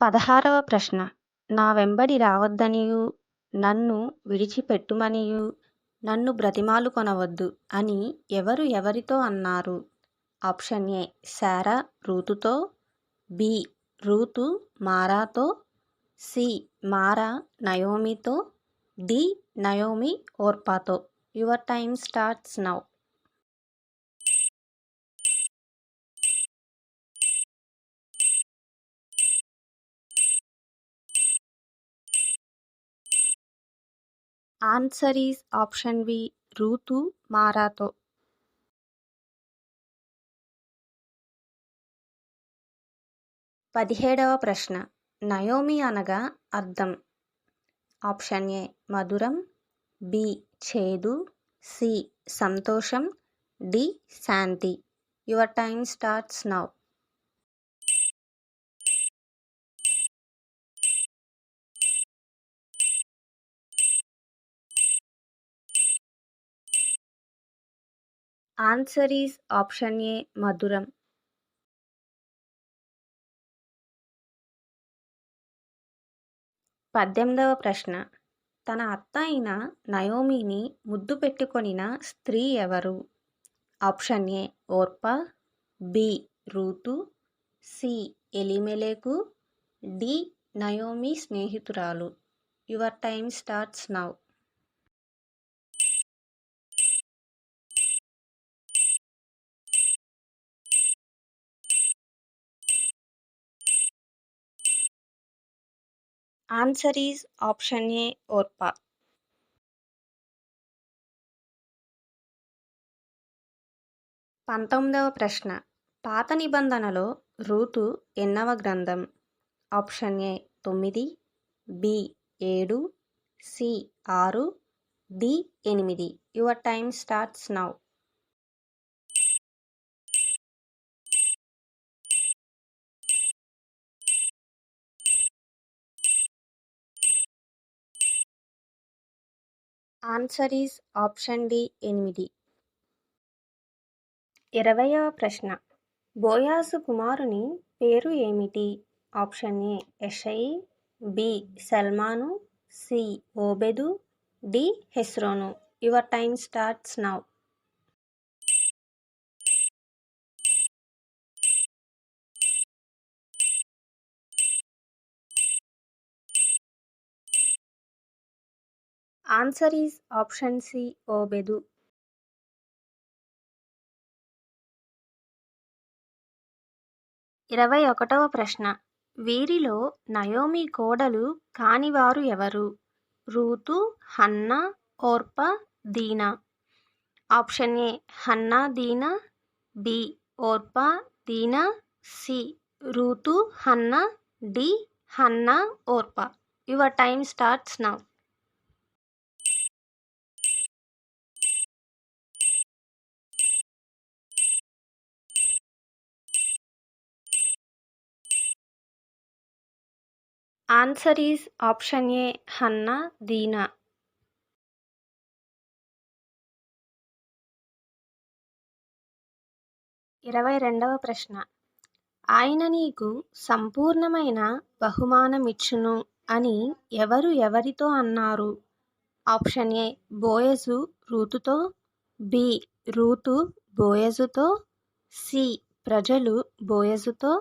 పదహారవ ప్రశ్న. నా వెంబడి రావద్దనియు నన్ను విడిచిపెట్టుమనియు నన్ను బ్రతిమాలుకొనవద్దు అని ఎవరు ఎవరితో అన్నారు? ఆప్షన్ ఏ శారా రూతుతో బి రూతు మారాతో సి మారా నయోమితో D Naomi ఓర్పాతో. Your time starts now. Answer is option B Ruth మారాతో. పదిహేడవ ప్రశ్న. నయోమి అనగా అర్థం. ఆప్షన్ ఏ మధురం బి చేదు సి సంతోషం D Shanti. Your time starts now. Answer is option A మధురం. పద్దెనిమిదవ ప్రశ్న. తన అత్త అయిన నయోమిని ముద్దు పెట్టుకొనిన స్త్రీ ఎవరు? Option A Orpah. B Ruth. C Elimelech. D Naomi స్నేహితురాలు. Your time starts now. Answer is option A Orpah పంతొమ్మిదవ ప్రశ్న. పాత నిబంధనలో రూతు ఎన్నవ గ్రంథం? ఆప్షన్ ఏ తొమ్మిది బి ఏడు సి ఆరు డి ఎనిమిది. Your time starts now. Answer is option D ఎనిమిది. ఇరవయవ ప్రశ్న. బోయాసు కుమారుని పేరు ఏమిటి? Option A ఎషయి B Salmon C Obed D Hezron. Your time starts now. Answer is option C Obed. ఇరవై ఒకటవ ప్రశ్న. వీరిలో నయోమి కోడలు కానివారు ఎవరు? Ruth Hannah Orpah Dinah. Option A Hannah Dinah. B Orpah Dinah. C Ruth Hannah D Hannah Orpah. Your time starts now. Answer is option A Hannah Dinah. ఇరవై రెండవ ప్రశ్న. ఆయన నీకు సంపూర్ణమైన బహుమానమిచ్చును అని ఎవరు ఎవరితో అన్నారు? ఆప్షన్ ఏ బోయజు రూతుతో బి రూతు బోయజుతో సి ప్రజలు బోయజుతో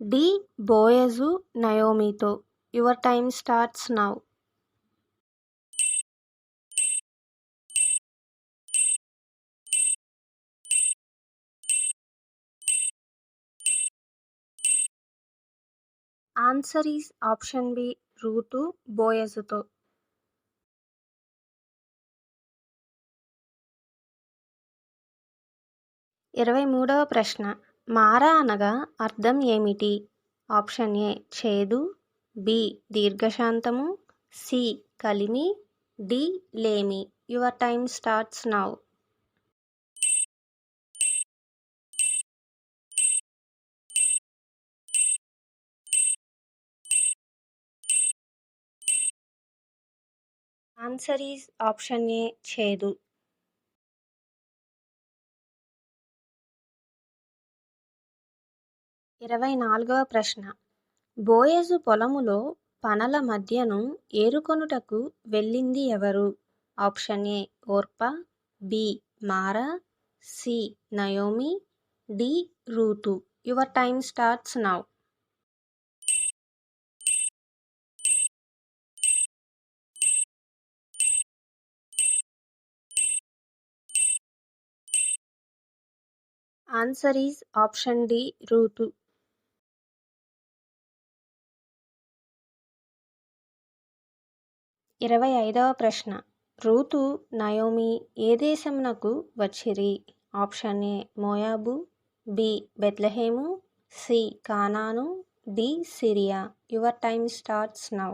D Boaz నయోమితో. Your time starts now. Answer is option B Ruth బోయజుతో ఇరవై మూడవ ప్రశ్న మారా అనగా అర్థం ఏమిటి? ఆప్షన్ ఏ చేదు. బి. దీర్ఘశాంతము. సి. కలిమి. డి. లేమి. Your time starts now. Answer is option A. చేదు. ఇరవై నాలుగవ ప్రశ్న. బోయజు పొలములో పనల మధ్యను ఏరుకొనుటకు వెళ్ళింది ఎవరు? Option A Orpah B Mara C Naomi D Ruth. Your time starts now. Answer is option D Ruth. ఇరవై ఐదవ ప్రశ్న. రూతు నయోమి ఏ దేశమునకు వచ్చిరి? Option A Moab B Bethlehem C Canaan D Syria. Your time starts now.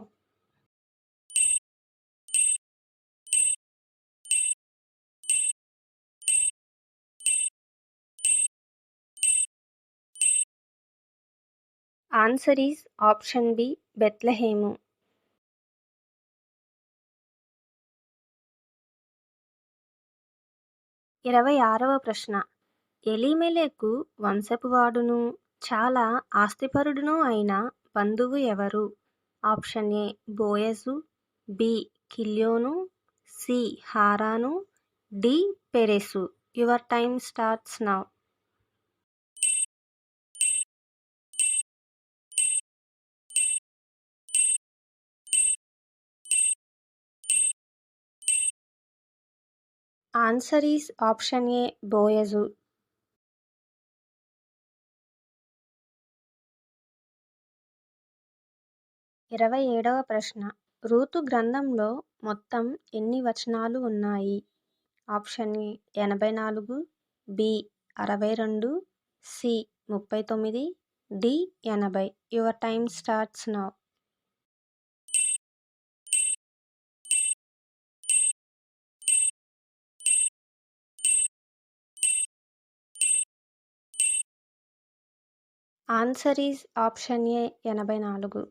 Answer is option B Bethlehem. ఇరవై ఆరవ ప్రశ్న. Elimelech వంశపువాడును చాలా ఆస్తిపరుడును అయిన బంధువు ఎవరు? Option A Boaz B Chilion C Haran D Perez. Your time starts now. Answer is option A Boaz ఇరవై ఏడవ ప్రశ్న. రూతు గ్రంథంలో మొత్తం ఎన్ని వచనాలు ఉన్నాయి? ఆప్షన్ ఏ ఎనభై నాలుగు బి అరవై రెండు సి ముప్పై తొమ్మిది డి ఎనభై. Your time starts now answer is option A ఎనభై నాలుగు.